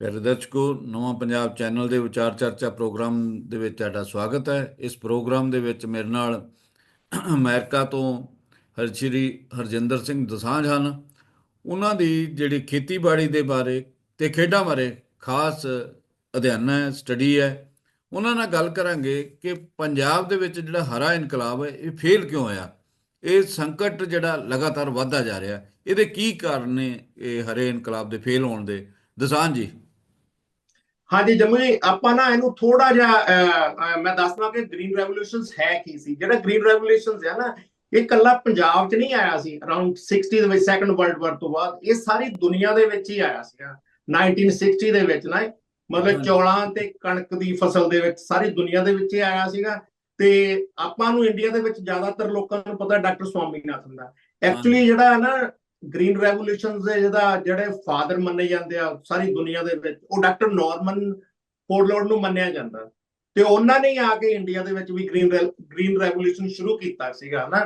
ਪਿਆਰੇ ਦਰਸ਼ਕੋ, ਨਵਾਂ ਪੰਜਾਬ ਚੈਨਲ ਦੇ ਵਿਚਾਰ ਚਰਚਾ ਪ੍ਰੋਗਰਾਮ ਦੇ ਵਿੱਚ ਤੁਹਾਡਾ ਸਵਾਗਤ ਹੈ। ਇਸ ਪ੍ਰੋਗਰਾਮ ਦੇ ਵਿੱਚ ਮੇਰੇ ਨਾਲ ਅਮਰੀਕਾ ਤੋਂ ਹਰਸ਼੍ਰੀ ਹਰਜਿੰਦਰ ਸਿੰਘ ਦਸਾਂਝ ਹਨ। ਉਹਨਾਂ ਦੀ ਜਿਹੜੀ ਖੇਤੀਬਾੜੀ ਦੇ ਬਾਰੇ ਤੇ ਖੇਡਾਂ ਬਾਰੇ ਖਾਸ ਅਧਿਐਨ ਹੈ, ਸਟੱਡੀ ਹੈ। ਉਹਨਾਂ ਨਾਲ ਗੱਲ ਕਰਾਂਗੇ ਕਿ ਪੰਜਾਬ ਦੇ ਵਿੱਚ ਜਿਹੜਾ ਹਰਾ ਇਨਕਲਾਬ ਹੈ, ਇਹ ਫੇਲ ਕਿਉਂ ਹੋਇਆ? ਇਹ ਸੰਕਟ ਜਿਹੜਾ ਲਗਾਤਾਰ ਵਧਦਾ ਜਾ ਰਿਹਾ, ਇਹਦੇ ਕੀ ਕਾਰਨ ਨੇ ਇਹ ਹਰੇ ਇਨਕਲਾਬ ਦੇ ਫੇਲ ਹੋਣ ਦੇ? ਦਸਾਂਝ ਜੀ। ਹਾਂਜੀ ਜੰਮੂ ਆਪਾਂ ਨਾ ਇਹਨੂੰ ਥੋੜਾ ਜਿਹਾ ਮੈਂ ਦੱਸਦਾ ਕਿ ਗ੍ਰੀਨ ਰੈਵੋਲੂਸ਼ਨਸ ਹੈ ਕੀ ਸੀ? ਜਿਹੜਾ ਗ੍ਰੀਨ ਰੈਵੋਲੂਸ਼ਨਸ ਹੈ ਨਾ ਇਹ ਕੱਲਾ ਪੰਜਾਬ 'ਚ ਨਹੀਂ ਆਇਆ ਸੀ ਅਰਾਊਂਡ 60 ਦੇ ਵਿੱਚ ਸੈਕੰਡ ਵਰਲਡ ਵਾਰ ਤੋਂ ਬਾਅਦ ਇਹ ਸਾਰੀ ਦੁਨੀਆ ਦੇ ਵਿੱਚ ਹੀ ਆਇਆ ਸੀਗਾ। 1960 ਦੇ ਵਿੱਚ ਨਾ ਮਤਲਬ। ਚੌਲਾਂ ਤੇ ਕਣਕ ਦੀ ਫਸਲ ਦੇ ਵਿੱਚ ਸਾਰੀ ਦੁਨੀਆ ਦੇ ਵਿੱਚ ਹੀ ਆਇਆ ਸੀਗਾ। ਤੇ ਆਪਾਂ ਨੂੰ ਇੰਡੀਆ ਦੇ ਵਿੱਚ ਜ਼ਿਆਦਾਤਰ ਲੋਕਾਂ ਨੂੰ ਪਤਾ ਡਾਕਟਰ ਸਵਾਮੀਨਾਥਨ ਦਾ। ਐਕਚੁਅਲੀ ਜਿਹੜਾ ਹੈ ਨਾ ਗ੍ਰੀਨ ਰੈਵੋਲੂਸ਼ਨਸ ਦੇ ਜਿਹਦਾ ਜਿਹੜੇ ਫਾਦਰ ਮੰਨੇ ਜਾਂਦੇ ਆ, ਸਾਰੀ ਦੁਨੀਆ ਦੇ ਵਿੱਚ, ਉਹ ਡਾਕਟਰ ਨਾਰਮਨ ਫੋਰਲੋਡ ਨੂੰ ਮੰਨਿਆ ਜਾਂਦਾ। ਤੇ ਉਹਨਾਂ ਨੇ ਆ ਕੇ ਇੰਡੀਆ ਦੇ ਵਿੱਚ ਵੀ ਗ੍ਰੀਨ ਗ੍ਰੀਨ ਰੈਵੋਲੂਸ਼ਨ ਸ਼ੁਰੂ ਕੀਤਾ ਸੀਗਾ ਨਾ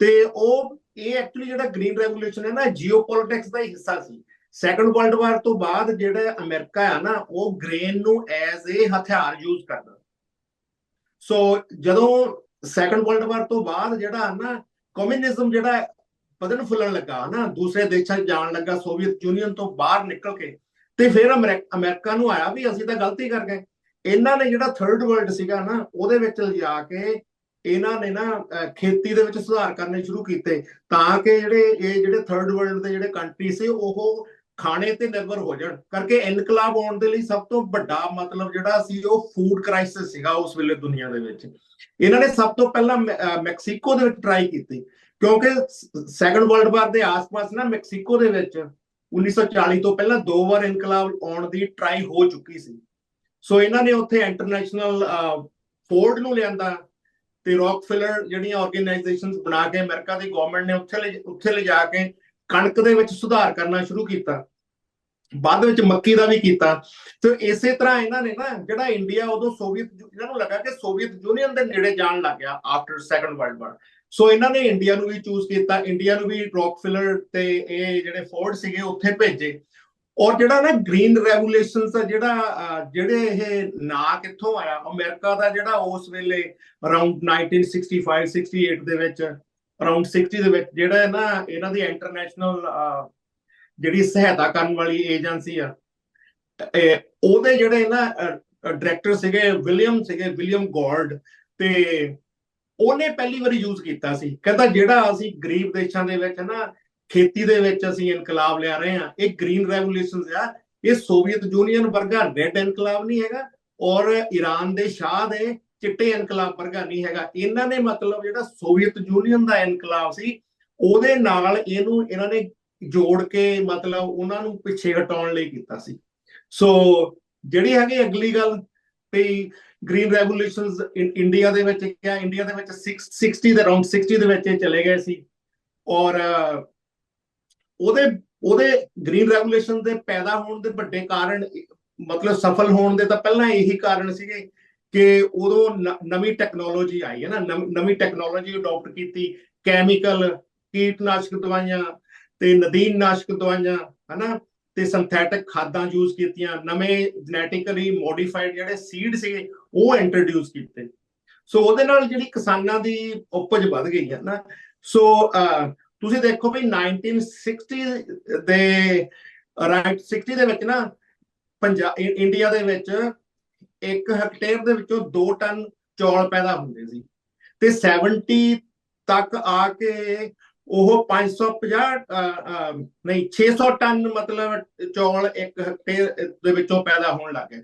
ਤੇ ਉਹ, ਇਹ ਐਕਚੁਅਲੀ ਜਿਹੜਾ ਗ੍ਰੀਨ ਰੈਵੋਲੂਸ਼ਨ ਹੈ ਨਾ ਜੀਓਪੋਲਿਟਿਕਸ ਦਾ ਹਿੱਸਾ ਸੀ। ਸੈਕੰਡ ਵਰਲਡ ਵਾਰ ਤੋਂ ਬਾਅਦ ਜਿਹੜਾ ਅਮਰੀਕਾ ਆ ਨਾ, ਉਹ ਗ੍ਰੇਨ ਨੂੰ ਐਜ਼ ਏ ਹਥਿਆਰ ਯੂਜ਼ ਕਰਦਾ। ਸੋ ਜਦੋਂ ਸੈਕੰਡ ਵਰਲਡ ਵਾਰ ਤੋਂ ਬਾਅਦ ਜਿਹੜਾ ਨਾ ਕਮਿਊਨਿਜ਼ਮ ਜਿਹੜਾ ਵਧਣ ਫੁੱਲਣ ਲੱਗਾ ਨਾ ਦੂਸਰੇ ਦੇਸ਼ਾਂ 'ਚ ਜਾਣ ਲੱਗਾ ਸੋਵੀਅਤ ਯੂਨੀਅਨ ਤੋਂ ਬਾਹਰ ਨਿਕਲ ਕੇ ਤੇ ਫਿਰ ਅਮਰੀਕ- ਅਮਰੀਕਾ ਨੂੰ ਆਇਆ ਵੀ ਅਸੀਂ ਤਾਂ ਗਲਤੀ ਕਰ ਗਏ। ਇਹਨਾਂ ਨੇ ਜਿਹੜਾ ਥਰਡ ਵਰਲਡ ਸੀਗਾ ਨਾ ਉਹਦੇ ਵਿੱਚ ਲਿਜਾ ਕੇ ਇਹਨਾਂ ਨੇ ਨਾ ਖੇਤੀ ਦੇ ਵਿੱਚ ਸੁਧਾਰ ਕਰਨੇ ਸ਼ੁਰੂ ਕੀਤੇ ਤਾਂ ਕਿ ਜਿਹੜੇ ਇਹ ਜਿਹੜੇ ਥਰਡ ਵਰਲਡ ਦੇ ਜਿਹੜੇ ਕੰਟਰੀ ਸੀ ਉਹ ਖਾਣੇ ਤੇ ਨਿਰਭਰ ਹੋ ਜਾਣ। ਕਰਕੇ ਇਨਕਲਾਬ ਆਉਣ ਦੇ ਲਈ ਸਭ ਤੋਂ ਵੱਡਾ ਮਤਲਬ ਜਿਹੜਾ ਸੀ ਉਹ ਫੂਡ ਕ੍ਰਾਈਸਿਸ ਸੀਗਾ ਉਸ ਵੇਲੇ ਦੁਨੀਆ ਦੇ ਵਿੱਚ। ਇਹਨਾਂ ਨੇ ਸਭ ਤੋਂ ਪਹਿਲਾਂ ਮੈ- ਅਹ, ਮੈਕਸੀਕੋ ਦੇ ਵਿੱਚ ਟਰਾਈ ਕੀਤੀ। ਕਿਉਂਕਿ ਸੈਕੰਡ ਵਰਲਡ ਵਾਰ ਦੇ ਆਸ-ਪਾਸ ਨਾ ਮੈਕਸੀਕੋ ਦੇ ਵਿੱਚ 1940 ਤੋਂ ਪਹਿਲਾਂ ਦੋ ਵਾਰ ਇਨਕਲਾਬ ਆਉਣ ਦੀ ਟਰਾਈ ਹੋ ਚੁੱਕੀ ਸੀ। ਸੋ ਇਹਨਾਂ ਨੇ ਉੱਥੇ ਇੰਟਰਨੈਸ਼ਨਲ ਫੋਰਡ ਨੂੰ ਲਿਆਂਦਾ ਤੇ ਰੌਕਫੈਲਰ ਜਿਹੜੀਆਂ ਆਰਗੇਨਾਈਜੇਸ਼ਨਸ ਬਣਾ ਕੇ ਅਮਰੀਕਾ ਦੀ ਗਵਰਨਮੈਂਟ ਨੇ ਉੱਥੇ ਲੈ- ਉੱਥੇ ਲਿਜਾ ਕੇ ਕਣਕ ਦੇ ਵਿੱਚ ਸੁਧਾਰ ਕਰਨਾ ਸ਼ੁਰੂ ਕੀਤਾ। ਬਾਅਦ ਵਿੱਚ ਮੱਕੀ ਦਾ ਵੀ ਕੀਤਾ। ਤੇ ਇਸੇ ਤਰ੍ਹਾਂ ਇਹਨਾਂ ਨੇ ਨਾ ਜਿਹੜਾ ਇੰਡੀਆ ਉਦੋਂ ਸੋਵੀਅਤ ਇਹਨਾਂ ਨੂੰ ਲੱਗਾ ਕਿ ਸੋਵੀਅਤ ਯੂਨੀਅਨ ਦੇ ਨੇੜੇ ਜਾਣ ਲੱਗ ਗਿਆ after second world war so ਇਹਨਾਂ ਨੇ ਇੰਡੀਆ ਨੂੰ ਵੀ ਚੂਜ਼ ਕੀਤਾ ਇੰਡੀਆ ਨੂੰ ਵੀ ਰੌਕਫੈਲਰ ਤੇ ਇਹ ਜਿਹੜੇ ਫੋਰਡ ਸੀਗੇ ਉੱਥੇ ਭੇਜੇ। ਔਰ ਜਿਹੜਾ ਨਾ ਗ੍ਰੀਨ ਰੈਵੋਲੂਸ਼ਨਸ ਆ, ਜਿਹੜਾ ਜਿਹੜੇ ਇਹ ਨਾਂ ਕਿੱਥੋਂ ਆਇਆ? ਅਮਰੀਕਾ ਦਾ ਜਿਹੜਾ ਉਸ ਵੇਲੇ ਅਰਾਊਂਡ 1965 68 ਦੇ ਵਿੱਚ ਅਰਾਊਂਡ 60 ਦੇ ਵਿੱਚ ਜਿਹੜਾ ਨਾ, ਇਹਨਾਂ ਦੀ ਇੰਟਰਨੈਸ਼ਨਲ ਜਿਹੜੀ ਸਹਾਇਤਾ ਕਰਨ ਵਾਲੀ ਏਜੰਸੀ ਆ ਉਹਦੇ ਜਿਹੜੇ ਨਾ ਡਾਇਰੈਕਟਰ ਸੀਗੇ ਵਿਲੀਅਮ ਸੀਗੇ ਵਿਲੀਅਮ ਗੋਲਡ ਤੇ ਉਹਨੇ ਪਹਿਲੀ ਵਾਰੀ ਯੂਜ਼ ਕੀਤਾ ਸੀ। ਕਹਿੰਦਾ ਜਿਹੜਾ ਅਸੀਂ ਗਰੀਬ ਦੇਸ਼ਾਂ ਦੇ ਵਿੱਚ ਨਾ ਖੇਤੀ ਦੇ ਵਿੱਚ ਅਸੀਂ ਇਨਕਲਾਬ ਲਿਆ ਰਹੇ ਹਾਂ, ਇਹ ਗ੍ਰੀਨ ਰੈਵੋਲੂਸ਼ਨਸ ਆ। ਇਹ ਸੋਵੀਅਤ ਯੂਨੀਅਨ ਵਰਗਾ ਰੈੱਡ ਇਨਕਲਾਬ ਨਹੀਂ ਹੈਗਾ ਔਰ ਈਰਾਨ ਦੇ ਸ਼ਾਹ ਦੇ ਚਿੱਟੇ ਇਨਕਲਾਬ ਵਰਗਾ ਨਹੀਂ ਹੈਗਾ। ਇਹਨਾਂ ਨੇ ਮਤਲਬ ਜਿਹੜਾ ਸੋਵੀਅਤ ਯੂਨੀਅਨ ਦਾ ਇਨਕਲਾਬ ਸੀ, ਉਹਦੇ ਨਾਲ ਇਹਨੂੰ ਇਹਨਾਂ ਨੇ ਜੋੜ ਕੇ ਮਤਲਬ ਉਹਨਾਂ ਨੂੰ ਪਿੱਛੇ ਹਟਾਉਣ ਲਈ ਕੀਤਾ ਸੀ। ਸੋ ਜਿਹੜੀ ਹੈਗੀ ਅਗਲੀ ਗੱਲ ਤੇ ਗ੍ਰੀਨ ਰੈਵੋਲੂਸ਼ਨਸ ਇੰਡੀਆ ਦੇ ਵਿੱਚ ਕਿਹਾ ਇੰਡੀਆ ਦੇ ਵਿੱਚ 60 ਦੇ ਅਰਾਊਂਡ 60 ਦੇ ਵਿੱਚ ਚਲੇ ਗਏ ਸੀ। ਔਰ ਉਹਦੇ ਉਹਦੇ ਗ੍ਰੀਨ ਰੈਵੋਲੂਸ਼ਨ ਦੇ ਪੈਦਾ ਹੋਣ ਦੇ ਵੱਡੇ ਕਾਰਨ, ਮਤਲਬ ਸਫਲ ਹੋਣ ਦੇ ਤਾਂ ਪਹਿਲਾਂ ਇਹੀ ਕਾਰਨ ਸੀਗੇ ਕਿ ਉਦੋਂ ਨਵੀਂ ਟੈਕਨੋਲੋਜੀ ਆਈ ਹੈ ਨਾ। ਨਵੀਂ ਟੈਕਨੋਲੋਜੀ ਅਡਾਪਟ ਕੀਤੀ। ਕੈਮੀਕਲ ਕੀਟਨਾਸ਼ਕ ਦਵਾਈਆਂ ਤੇ ਨਦੀਨਨਾਸ਼ਕ ਦਵਾਈਆਂ, ਹਨਾ? ਤੇ ਸਿੰਥੈਟਿਕ ਖਾਦਾਂ ਯੂਜ਼ ਕੀਤੀਆਂ। ਨਵੇਂ ਜੈਨੇਟਿਕਲੀ ਮੋਡੀਫਾਈਡ ਜਿਹੜੇ ਸੀਡ ਸੀਗੇ ਉਹ ਇੰਟਰੋਡਿਊਸ ਕੀਤੇ। ਸੋ ਉਹਦੇ ਨਾਲ ਜਿਹੜੀ ਕਿਸਾਨਾਂ ਦੀ ਉਪਜ ਵੱਧ ਗਈ ਹੈ ਨਾ। ਸੋ ਅਹ, ਤੁਸੀਂ ਦੇਖੋ ਵੀ 1960 ਦੇ ਰਾਈਟ 60 ਦੇ ਵਿੱਚ ਨਾ ਪੰਜਾਬ ਇੰਡੀਆ ਦੇ ਵਿੱਚ ਇੱਕ ਹੈਕਟੇਅਰ ਦੇ ਵਿੱਚੋਂ 2 ਟਨ ਚੌਲ ਪੈਦਾ ਹੁੰਦੇ ਸੀ। ਤੇ 70 ਤੱਕ ਆ ਕੇ ਉਹ 550 ਅਹ, ਅਹ, ਨਹੀਂ 600 ਟਨ ਮਤਲਬ ਚੌਲ ਇੱਕ ਹੈਕਟੇਅਰ ਦੇ ਵਿੱਚੋਂ ਪੈਦਾ ਹੋਣ ਲੱਗ ਗਏ।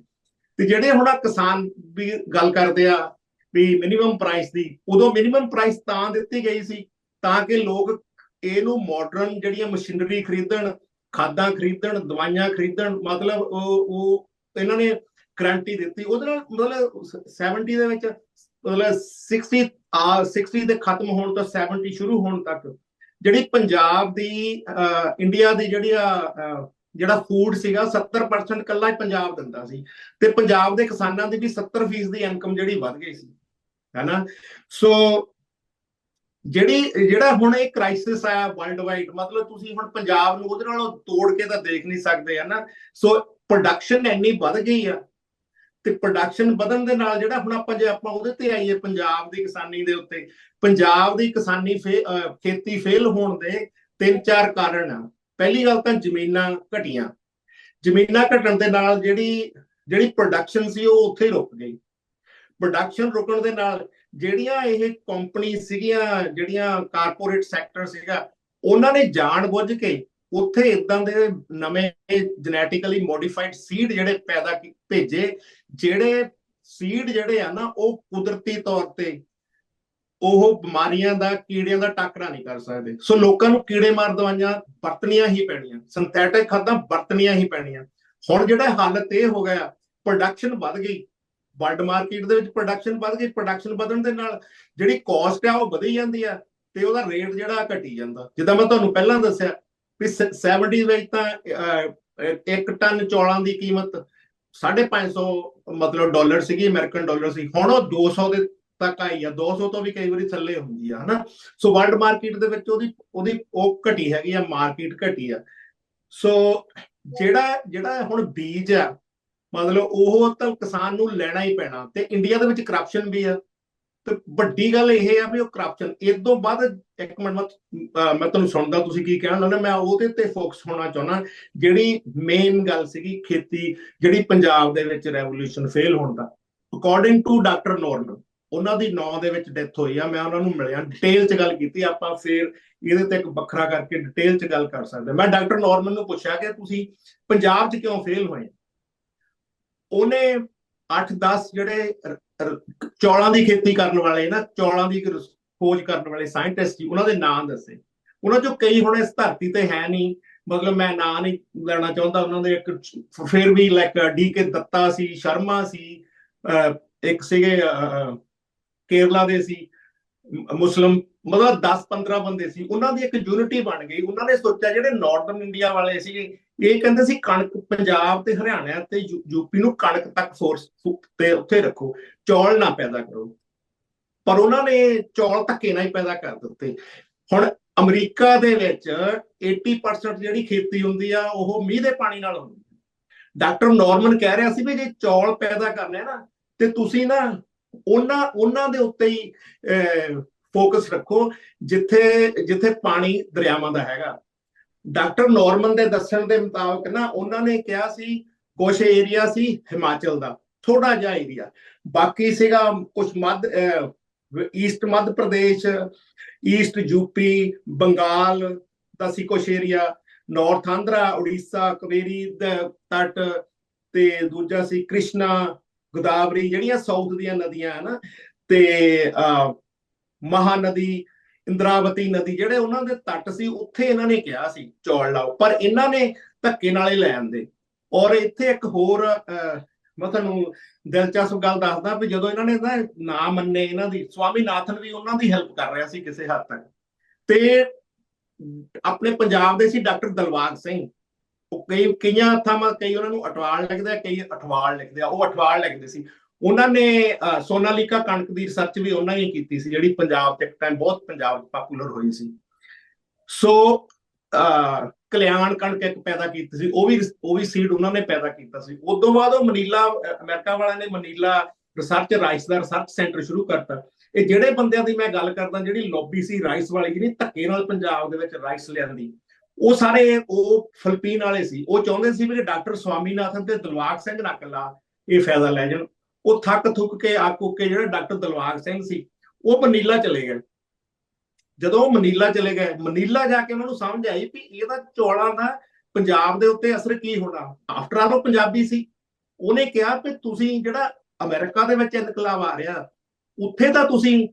ਤੇ ਜਿਹੜੇ ਹੁਣ ਆਹ ਕਿਸਾਨ ਵੀ ਗੱਲ ਕਰਦੇ ਆ ਵੀ ਮਿਨੀਮਮ ਪ੍ਰਾਈਸ ਦੀ ਉਦੋਂ ਮਿਨੀਮਮ ਪ੍ਰਾਈਸ ਤਾਂ ਦਿੱਤੀ ਗਈ ਸੀ ਤਾਂ ਕਿ ਲੋਕ ਇਹਨੂੰ ਮਾਡਰਨ ਜਿਹੜੀਆਂ ਮਸ਼ੀਨਰੀ ਖਰੀਦਣ ਖਾਦਾਂ ਖਰੀਦਣ ਦਵਾਈਆਂ ਖਰੀਦਣ ਮਤਲਬ ਉਹ ਉਹ ਇਹਨਾਂ ਨੇ ਗਰੰਟੀ ਦਿੱਤੀ। ਉਹਦੇ ਨਾਲ ਮਤਲਬ 70 ਦੇ ਵਿੱਚ ਮਤਲਬ 60 60 ਦੇ ਖਤਮ ਹੋਣ ਤੋਂ 70 ਸ਼ੁਰੂ ਹੋਣ ਤੱਕ ਜਿਹੜੀ ਪੰਜਾਬ ਦੀ ਅਹ, ਇੰਡੀਆ ਦੀ ਜਿਹੜੀ ਆ, ਜਿਹੜਾ ਫੂਡ ਸੀਗਾ 70% ਕੱਲਾ ਪੰਜਾਬ ਦਿੰਦਾ ਸੀ। ਤੇ ਪੰਜਾਬ ਦੇ ਕਿਸਾਨਾਂ ਦੀ ਵੀ 70% ਦੀ ਇਨਕਮ ਜਿਹੜੀ ਵੱਧ ਗਈ ਸੀ, ਹੈਨਾ? ਸੋ ਜਿਹੜੀ, ਜਿਹੜਾ ਹੁਣ ਇਹ ਕ੍ਰਾਈਸਿਸ ਆਇਆ ਵਰਲਡ ਵਾਈਡ ਮਤਲਬ ਤੁਸੀਂ ਹੁਣ ਪੰਜਾਬ ਨੂੰ ਉਹਦੇ ਨਾਲੋਂ ਤੋੜ ਕੇ ਤਾਂ ਦੇਖ ਨਹੀਂ ਸਕਦੇ, ਹਨਾ? ਸੋ ਪ੍ਰੋਡਕਸ਼ਨ ਇੰਨੀ ਵੱਧ ਗਈ ਆ। ਤੇ ਪ੍ਰੋਡਕਸ਼ਨ ਵਧਣ ਦੇ ਨਾਲ ਜਿਹੜਾ ਹੁਣ ਆਪਾਂ ਜੇ ਆਪਾਂ ਉਹਦੇ ਤੇ ਆਈਏ, ਪੰਜਾਬ ਦੀ ਕਿਸਾਨੀ ਦੇ ਉੱਤੇ, ਪੰਜਾਬ ਦੀ ਕਿਸਾਨੀ ਫੇ- ਅਹ ਖੇਤੀ ਫੇਲ ਹੋਣ ਦੇ ਤਿੰਨ ਚਾਰ ਕਾਰਨ ਆ। ਪਹਿਲੀ ਗੱਲ ਤਾਂ ਜ਼ਮੀਨਾਂ ਘਟੀਆਂ। ਜ਼ਮੀਨਾਂ ਘਟਣ ਦੇ ਨਾਲ ਜਿਹੜੀ ਜਿਹੜੀ ਪ੍ਰੋਡਕਸ਼ਨ ਸੀ ਉਹ ਉੱਥੇ ਹੀ ਰੁਕ ਗਈ। ਪ੍ਰੋਡਕਸ਼ਨ ਰੁਕਣ ਦੇ ਨਾਲ ਜਿਹੜੀਆਂ ਇਹ ਕੰਪਨੀ ਸੀਗੀਆਂ, ਜਿਹੜੀਆਂ ਕਾਰਪੋਰੇਟ ਸੈਕਟਰ ਸੀਗਾ, ਉਹਨਾਂ ਨੇ ਜਾਣ ਬੁੱਝ ਕੇ ਉੱਥੇ ਇਦਾਂ ਦੇ ਨਵੇਂ ਜੈਨੇਟਿਕਲੀ ਮੋਡੀਫਾਈਡ ਸੀਡ ਜਿਹੜੇ ਪੈਦਾ ਭੇਜੇ, ਜਿਹੜੇ ਸੀਡ ਜਿਹੜੇ ਆ ਨਾ ਉਹ ਕੁਦਰਤੀ ਤੌਰ ਤੇ ਉਹ ਬਿਮਾਰੀਆਂ ਦਾ ਕੀੜਿਆਂ ਦਾ ਟਾਕਰਾ ਨਹੀਂ ਕਰ ਸਕਦੇ। ਸੋ ਲੋਕਾਂ ਨੂੰ ਕੀੜੇ ਮਾਰ ਦਵਾਈਆਂ ਵਰਤਣੀਆਂ ਹੀ ਪੈਣੀਆਂ। ਸਿੰਥੈਟਿਕ ਖਾਦਾਂ ਵਰਤਣੀਆਂ ਹੀ ਪੈਣੀਆਂ। ਹੁਣ ਜਿਹੜਾ ਹਾਲਤ ਇਹ ਹੋ ਗਿਆ ਪ੍ਰੋਡਕਸ਼ਨ ਵੱਧ ਗਈ। ਵਰਲਡ ਮਾਰਕੀਟ ਦੇ ਵਿੱਚ ਪ੍ਰੋਡਕਸ਼ਨ ਵੱਧ ਗਈ। ਪ੍ਰੋਡਕਸ਼ਨ ਵਧਣ ਦੇ ਨਾਲ ਜਿਹੜੀ ਕਾਸਟ ਆ ਉਹ ਵਧੀ ਜਾਂਦੀ ਆ ਤੇ ਉਹਦਾ ਰੇਟ ਜਿਹੜਾ ਘਟੀ ਜਾਂਦਾ। ਜਿੱਦਾਂ ਮੈਂ ਤੁਹਾਨੂੰ ਪਹਿਲਾਂ ਦੱਸਿਆ ਵੀ 70 ਵਿੱਚ ਤਾਂ ਅਹ, ਇੱਕ ਟਨ ਚੌਲਾਂ ਦੀ ਕੀਮਤ 550 ਮਤਲਬ ਡਾਲਰ ਸੀਗੀ ਅਮਰੀਕਨ ਡਾਲਰ ਸੀ। ਹੁਣ ਉਹ 200 ਦੇ ਤੱਕ ਆਈ ਆ 200 ਤੋਂ ਵੀ ਕਈ ਵਾਰੀ ਥੱਲੇ ਹੁੰਦੀ ਆ, ਹਨਾ? ਸੋ ਵਰਲਡ ਮਾਰਕੀਟ ਦੇ ਵਿੱਚ ਉਹਦੀ ਉਹਦੀ ਉਹ ਘਟੀ ਹੈਗੀ ਆ ਮਾਰਕੀਟ ਘਟੀ ਆ। ਸੋ ਜਿਹੜਾ ਜਿਹੜਾ ਹੁਣ ਬੀਜ ਆ ਮਤਲਬ ਉਹ ਤਾਂ ਕਿਸਾਨ ਨੂੰ ਲੈਣਾ ਹੀ ਪੈਣਾ ਤੇ ਇੰਡੀਆ ਦੇ ਵਿੱਚ ਕਰਪਸ਼ਨ ਵੀ ਆ। ਤੇ ਵੱਡੀ ਗੱਲ ਇਹ ਆ ਵੀ ਉਹ ਕਰਪਸ਼ਨ ਇਸ ਤੋਂ ਬਾਅਦ ਇੱਕ ਮਿੰਟ ਮੈਂ ਤੁਹਾਨੂੰ ਸੁਣਦਾ, ਤੁਸੀਂ ਕੀ ਕਹਿਣ ਲੱਗੇ ਮੈਂ ਉਹਦੇ ਤੇ ਫੋਕਸ ਹੋਣਾ ਚਾਹੁੰਦਾ, ਜਿਹੜੀ ਮੇਨ ਗੱਲ ਸੀਗੀ ਖੇਤੀ, ਜਿਹੜੀ ਪੰਜਾਬ ਦੇ ਵਿੱਚ ਰੈਵੋਲੂਸ਼ਨ ਫੇਲ ਹੋਣ ਦਾ। ਅਕੋਰਡਿੰਗ ਟੂ ਡਾਕਟਰ ਨੋਰਮਨ ਉਹਨਾਂ ਦੀ 9 ਦੇ ਵਿੱਚ ਡੈਥ ਹੋਈ ਆ ਮੈਂ ਉਹਨਾਂ ਨੂੰ ਮਿਲਿਆ ਡਿਟੇਲ 'ਚ ਗੱਲ ਕੀਤੀ ਆਪਾਂ ਫੇਰ ਇਹਦੇ ਤੇ ਇੱਕ ਵੱਖਰਾ ਕਰਕੇ ਡਿਟੇਲ 'ਚ ਗੱਲ ਕਰ ਸਕਦੇ ਮੈਂ ਡਾਕਟਰ ਨੋਰਮਨ ਨੂੰ ਪੁੱਛਿਆ ਕਿ ਤੁਸੀਂ ਪੰਜਾਬ 'ਚ ਕਿਉਂ ਫੇਲ ਹੋਏ? ਉਹਨੇ 8-10 ਜਿਹੜੇ ਚੌਲਾਂ ਦੀ ਖੇਤੀ ਕਰਨ ਵਾਲੇ ਨਾ ਚੌਲਾਂ ਦੀ ਖੋਜ ਕਰਨ ਵਾਲੇ ਸਾਇੰਟਿਸਟ ਸੀ ਉਹਨਾਂ ਦੇ ਨਾਂ ਦੱਸੇ। ਉਹਨਾਂ ਚੋਂ ਕਈ ਹੁਣ ਇਸ ਧਰਤੀ ਤੇ ਹੈ ਨਹੀਂ ਮਤਲਬ ਮੈਂ ਨਾਂ ਨਹੀਂ ਲੈਣਾ ਚਾਹੁੰਦਾ ਉਹਨਾਂ ਦੇ ਇੱਕ ਫਿਰ ਵੀ ਲਾਈਕ ਡੀ ਕੇ ਦੱਤਾ ਸੀ ਸ਼ਰਮਾ ਸੀ ਅਹ ਇੱਕ ਸੀਗੇ ਅਹ, ਕੇਰਲਾ ਦੇ ਸੀ ਮ- ਮੁਸਲਮ, ਮਤਲਬ 10-15 ਬੰਦੇ ਸੀ, ਉਹਨਾਂ ਦੀ ਇੱਕ ਯੂਨਿਟੀ ਬਣ ਗਈ। ਉਹਨਾਂ ਨੇ ਸੋਚਿਆ ਜਿਹੜੇ ਨਾਰਥਰਨ ਇੰਡੀਆ ਵਾਲੇ ਸੀ ਇਹ ਕਹਿੰਦੇ ਸੀ ਕਣਕ ਪੰਜਾਬ ਤੇ ਹਰਿਆਣਾ ਤੇ ਯੂਪੀ ਨੂੰ ਕਣਕ ਤੱਕ ਫੋਰਸ ਤੇ ਉੱਥੇ ਰੱਖੋ, ਚੌਲ ਨਾ ਪੈਦਾ ਕਰੋ। ਪਰ ਉਹਨਾਂ ਨੇ ਚੌਲ ਧੱਕੇ ਨਾਲ ਹੀ ਪੈਦਾ ਕਰ ਦਿੱਤੇ। ਹੁਣ ਅਮਰੀਕਾ ਦੇ ਵਿੱਚ 80% ਜਿਹੜੀ ਖੇਤੀ ਹੁੰਦੀ ਆ, ਉਹ ਮੀਂਹ ਦੇ ਪਾਣੀ ਨਾਲ ਹੁੰਦੀ ਡਾਕਟਰ ਨਾਰਮਨ ਕਹਿ ਰਿਹਾ ਸੀ ਵੀ ਜੇ ਚੌਲ ਪੈਦਾ ਕਰਨੇ ਨਾ, ਤੇ ਤੁਸੀਂ ਨਾ ਉਹਨਾਂ ਉਹਨਾਂ ਦੇ ਉੱਤੇ ਹੀ ਫੋਕਸ ਰੱਖੋ, ਜਿੱਥੇ ਜਿੱਥੇ ਪਾਣੀ ਦਰਿਆਵਾਂ ਦਾ ਹੈਗਾ। ਡਾਕਟਰ ਨਾਰਮਨ ਦੇ ਦੱਸਣ ਦੇ ਮੁਤਾਬਕ ਨਾ, ਉਹਨਾਂ ਨੇ ਕਿਹਾ ਸੀ ਕੁਝ ਏਰੀਆ ਸੀ ਹਿਮਾਚਲ ਦਾ ਥੋੜਾ ਜਿਹਾ ਏਰੀਆ ਬਾਕੀ ਸੀਗਾ ਕੁਝ ਮੱਧ east Madhya Pradesh east UP Bengal ਦਾ ਸੀ ਕੁਝ ਏਰੀਆ ਨਾਰਥ ਆਂਧਰਾ, ਉੜੀਸਾ ਕਵੇਰੀ ਦੇ, ਤਟ ਤੇ ਦੂਜਾ ਸੀ ਕ੍ਰਿਸ਼ਨਾ ਗੋਦਾਵਰੀ ਜਿਹੜੀਆਂ ਸਾਊਥ ਦੀਆਂ ਨਦੀਆਂ ਹਨ ਤੇ ਅਹ, ਮਹਾਨਦੀ ਇੰਦਰਾਵਤੀ ਨਦੀ ਜਿਹੜੇ ਉਹਨਾਂ ਦੇ ਤੱਟ ਸੀ ਉੱਥੇ ਇਹਨਾਂ ਨੇ ਕਿਹਾ ਸੀ ਚੌਲ ਲਾਓ ਪਰ ਇਹਨਾਂ ਨੇ ਧੱਕੇ ਨਾਲੇ ਲੈ ਆਂਦੇ। ਔਰ ਇੱਥੇ ਇੱਕ ਹੋਰ ਅਹ, ਮੈਂ ਤੁਹਾਨੂੰ ਦਿਲਚਸਪ ਗੱਲ ਦੱਸਦਾ ਵੀ ਜਦੋਂ ਇਹਨਾਂ ਨੇ ਨਾ ਨਾ ਮੰਨੇ ਇਹਨਾਂ ਦੀ ਸਵਾਮੀਨਾਥਨ ਵੀ ਉਹਨਾਂ ਦੀ ਹੈਲਪ ਕਰ ਰਿਹਾ ਸੀ ਕਿਸੇ ਹੱਦ ਤੱਕ। ਤੇ ਆਪਣੇ ਪੰਜਾਬ ਦੇ ਸੀ ਡਾਕਟਰ ਦਲਵਾਗ ਸਿੰਘ। ਉਹ ਕਈ ਕਈਆਂ ਥਾਵਾਂ ਕਈ ਉਹਨਾਂ ਨੂੰ ਅਟਵਾਲ ਲਿਖਦੇ ਕਈ ਅਠਵਾਲ ਲਿਖਦੇ ਆ। ਉਹ ਅਠਵਾਲ ਲਿਖਦੇ ਸੀ। ਉਹਨਾਂ ਨੇ ਅਹ, ਸੋਨਾਲੀਕਾ ਕਣਕ ਦੀ ਰਿਸਰਚ ਵੀ ਉਹਨਾਂ ਨੇ ਕੀਤੀ ਸੀ ਜਿਹੜੀ ਪੰਜਾਬ ਤੇ ਇੱਕ ਟਾਈਮ ਬਹੁਤ ਪੰਜਾਬ 'ਚ ਪਪੂਲਰ ਹੋਈ ਸੀ। ਸੋ ਕਲਿਆਣ ਕਣਕ ਇੱਕ ਪੈਦਾ ਕੀਤੀ ਸੀ ਉਹ ਵੀ ਉਹ ਵੀ ਸੀਡ ਉਹਨਾਂ ਨੇ ਪੈਦਾ ਕੀਤਾ ਸੀ। ਉਸ ਤੋਂ ਬਾਅਦ ਉਹ ਮਨੀਲਾ ਅਹ, ਅਮਰੀਕਾ ਵਾਲਿਆਂ ਨੇ ਮਨੀਲਾ ਰਿਸਰਚ ਰਾਈਸ ਦਾ ਰਿਸਰਚ ਸੈਂਟਰ ਸ਼ੁਰੂ ਕਰਤਾ। ਇਹ ਜਿਹੜੇ ਬੰਦਿਆਂ ਦੀ ਮੈਂ ਗੱਲ ਕਰਦਾ ਜਿਹੜੀ ਲੌਬੀ ਸੀ ਰਾਈਸ ਵਾਲੀ ਜਿਹਨੇ ਧੱਕੇ ਨਾਲ ਪੰਜਾਬ ਦੇ ਵਿੱਚ ਰਾਈਸ ਲਿਆਂਦੀ। ਉਹ ਸਾਰੇ ਉਹ ਫਿਲੀਪੀਨ ਵਾਲੇ ਸੀ। ਉਹ ਚਾਹੁੰਦੇ ਸੀ ਵੀ ਡਾਕਟਰ ਸਵਾਮੀਨਾਥਨ ਤੇ ਦਿਲਵਾਗ ਸਿੰਘ ਨਾ ਇਕੱਲਾ ਇਹ ਫਾਇਦਾ ਲੈ ਜਾਣ। ਉਹ ਥੱਕ ਥੁੱਕ ਕੇ ਆਕ ਉੱਕ ਕੇ ਜਿਹੜਾ ਡਾਕਟਰ ਦਲਵਾਗ ਸਿੰਘ ਸੀ, ਉਹ ਮਨੀਲਾ ਚਲੇ ਗਏ। ਜਦੋਂ ਉਹ ਮਨੀਲਾ ਚਲੇ ਗਏ, ਮਨੀਲਾ ਜਾ ਕੇ ਉਹਨਾਂ ਨੂੰ ਸਮਝ ਆਈ ਵੀ ਇਹਦਾ ਚੌਲਾਂ ਦਾ ਪੰਜਾਬ ਦੇ ਉੱਤੇ ਅਸਰ ਕੀ ਹੋਣਾ। ਆਫਟਰ ਆਲ ਉਹ ਪੰਜਾਬੀ ਸੀ। ਉਹਨੇ ਕਿਹਾ ਵੀ ਤੁਸੀਂ ਜਿਹੜਾ ਅਮਰੀਕਾ ਦੇ ਵਿੱਚ ਇਨਕਲਾਬ ਆ ਰਿਹਾ, ਉੱਥੇ ਤਾਂ ਤੁਸੀਂ